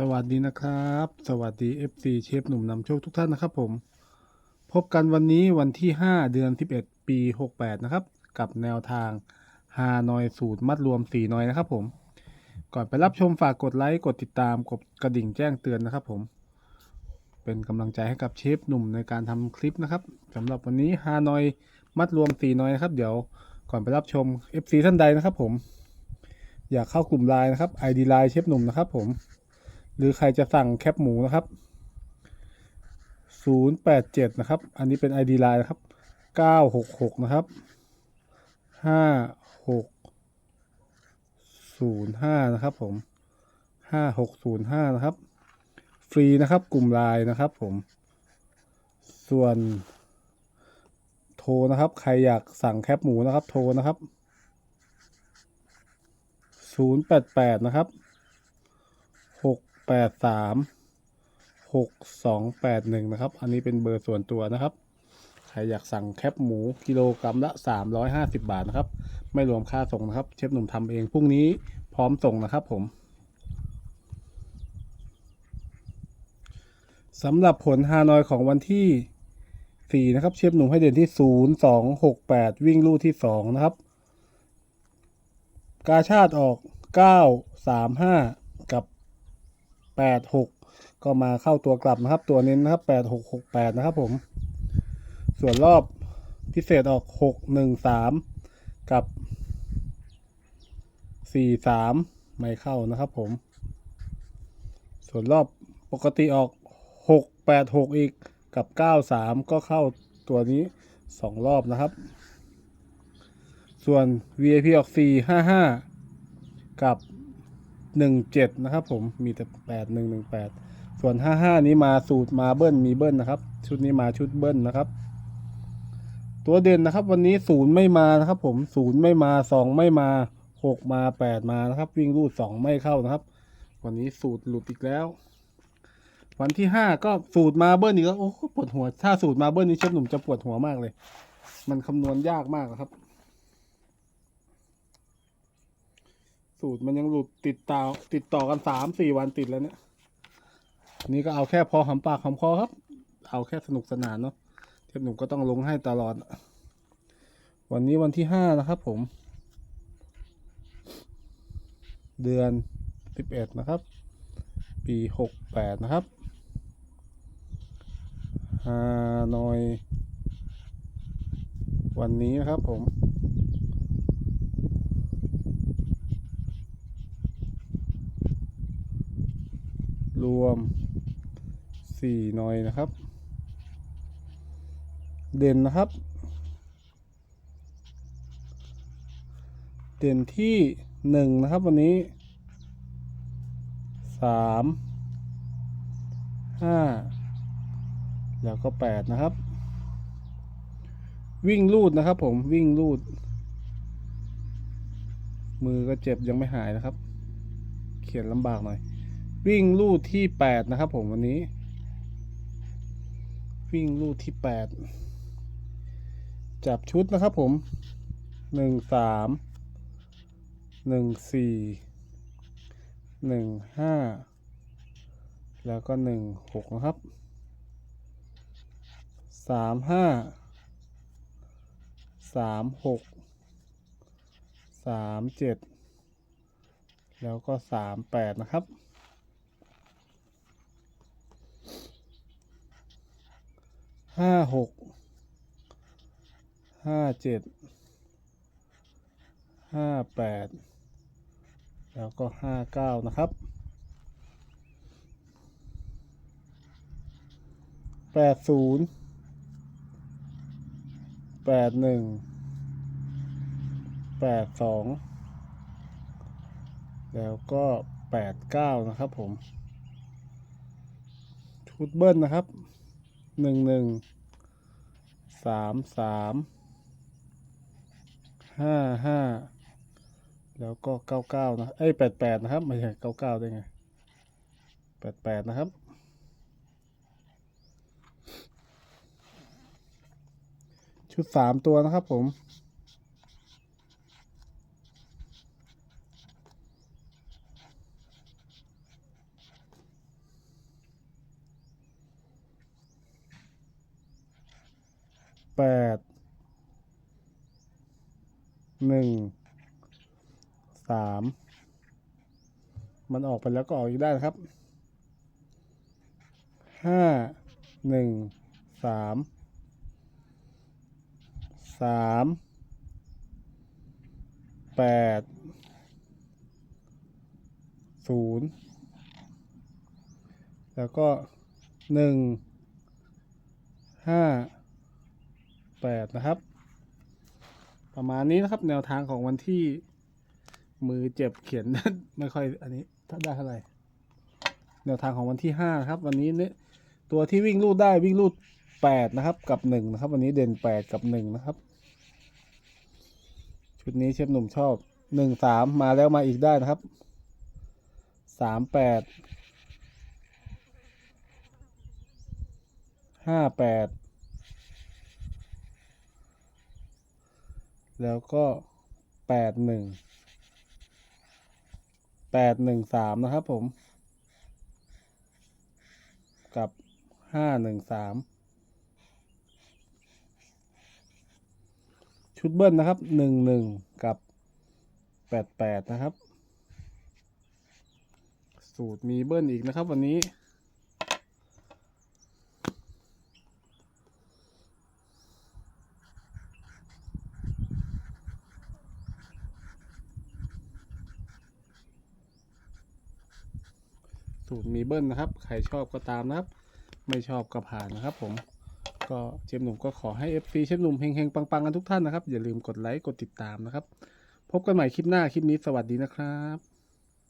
สวัสดีนะครับ สวัสดี FC เชฟหนุ่มนำโชคทุกท่านนะครับผม พบกันวันนี้วันที่ 5 เดือน 11 ปี 68 นะครับ กับแนวทางฮานอยสูตรมัดรวม 4 นอยนะครับผม ก่อนไปรับชมฝากกดไลค์ กดติดตาม กดกระดิ่งแจ้งเตือนนะครับผม เป็นกำลังใจให้กับเชฟหนุ่มในการทำคลิปนะครับสำหรับวันนี้ฮานอยมัดรวม 4 นอยนะครับ เดี๋ยวก่อนไปรับชม FC ท่านใดนะครับผม อยากเข้ากลุ่มไลน์นะครับ ID ไลน์เชฟหนุ่มนะครับผม หรือใครจะสั่งแคปหมูนะครับ 087 นะครับ อันนี้เป็น ID Line นะครับ 966 นะครับ 5605 นะครับผม 5605 นะครับ ฟรีนะครับกลุ่มไลน์นะครับผม ส่วนโทรนะครับ ใครอยากสั่งแคปหมูนะครับ โทรนะครับ 088 นะครับ แปดสามหกสองแปดหนึ่งนะครับ อันนี้เป็นเบอร์ส่วนตัวนะครับ ใครอยากสั่งแคปหมูกิโลกรัมละสามร้อยห้าสิบาทนะครับ ไม่รวมค่าส่งนะครับ เชฟหนุ่มทำเองพรุ่งนี้พร้อมส่งนะครับผมสำหรับผลฮานอยของวันที่สี่นะครับ เชฟหนุ่มให้เด่นที่ศูนย์สองหกแปดวิ่งลู่ที่สองนะครับ กาชาติออกเก้าสามห้า แปดหกก็มาเข้าตัวกลับนะครับ ตัวเน้นนะครับแปดหกหกแปดนะครับผม ส่วนรอบพิเศษออกหกหนึ่งสามกับสี่สามไม่เข้านะครับผม ส่วนรอบปกติออกหกแปดหกอีกกับเก้าสามก็เข้าตัวนี้สองรอบนะครับ ส่วน VIP ออกสี่ห้าห้ากับ หนึ่งเจ็ดนะครับผมมีแต่แปดหนึ่งหนึ่งแปดส่วนห้าห้านี้มาสูตรมาเบิ้ลมีเบิ้ลนะครับ ชุดนี้มาชุดเบิ้ลนะครับ ตัวเด่นนะครับ วันนี้ศูนย์ไม่มานะครับ ผมศูนย์ไม่มาสองไม่มาหกมาแปดมานะครับ วิ่งรูดสองไม่เข้านะครับ วันนี้สูตรหลุดอีกแล้ว วันที่ห้าก็สูตรมาเบิ้ลอีกแล้วโอ้โหปวดหัวถ้าสูตรมาเบิ้ลนี้เชฟหนุ่มจะปวดหัวมากเลย มันคำนวณยากมากนะครับ สูตรมันยังหลุดติดต่อติดต่อกันสามสี่วันติดแล้วเนี่ย นี่ก็เอาแค่พอหำปากหำคอครับ เอาแค่สนุกสนานเนาะเทปหนุ่มก็ต้องลงให้ตลอด วันนี้วันที่ห้านะครับผม เดือนสิบเอ็ดนะครับ ปีหกแปดนะครับฮานอย วันนี้นะครับผม รวมสี่หน่อยนะครับ เด่นนะครับ เด่นที่หนึ่งนะครับวันนี้สามห้าแล้วก็แปดนะครับ วิ่งลูดนะครับผมวิ่งลูด มือก็เจ็บยังไม่หายนะครับ เขียนลำบากหน่อย วิ่งลู่ที่แปดนะครับผมวันนี้ วิ่งลู่ที่แปดจับชุดนะครับผมหนึ่งสามหนึ่งสี่หนึ่งห้าแล้วก็หนึ่งหกนะครับสามห้าสามหกสามเจ็ดแล้วก็สามแปดนะครับ ห้าหกห้าเจ็ดห้าแปดแล้วก็ห้าเก้านะครับแปดศูนย์แปดหนึ่งแปดสองแล้วก็แปดเก้านะครับผม ชุดเบิ้ลนะครับหนึ่งหนึ่ง สามสามห้าห้าแล้วก็เก้าเก้านะไอ้แปดแปดนะครับไม่ใช่เก้าเก้าได้ไงแปดแปดนะครับ ชุดสามตัวนะครับผม แปดหนึ่งสามมันออกไปแล้วก็ออกอีกได้นะครับห้าหนึ่งสามสามแปดศูนย์แล้วก็หนึ่งห้า 8นะครับ ประมาณนี้นะครับแนวทางของวันที่มือเจ็บเขียนไม่ค่อยอันนี้ถ้าได้เท่าไหร่แนวทางของวันที่5นะครับ วันนี้เนี่ยตัวที่วิ่งลูดได้วิ่งลูด8นะครับ กับ1นะครับ วันนี้เด่น 8 กับ1นะครับชุดนี้เชฟหนุ่มชอบ 1 3 มาแล้วมาอีกได้นะครับ 3 8 5 8 แล้วก็แปดหนึ่งแปดหนึ่งสามนะครับผม กับห้าหนึ่งสามชุดเบิ้ลนะครับหนึ่งหนึ่งกับแปดแปดนะครับ สูตรมีเบิ้ลอีกนะครับวันนี้ สูตรมีเบิ้ลนะครับ ใครชอบก็ตามนะครับ ไม่ชอบก็ผ่านนะครับ ผมก็เชฟหนุ่มก็ขอให้ FC เชฟหนุ่มเฮงๆ ปังๆ กันทุกท่านนะครับ อย่าลืมกดไลค์ กดติดตามนะครับ พบกันใหม่คลิปหน้าคลิปนี้สวัสดีนะครับ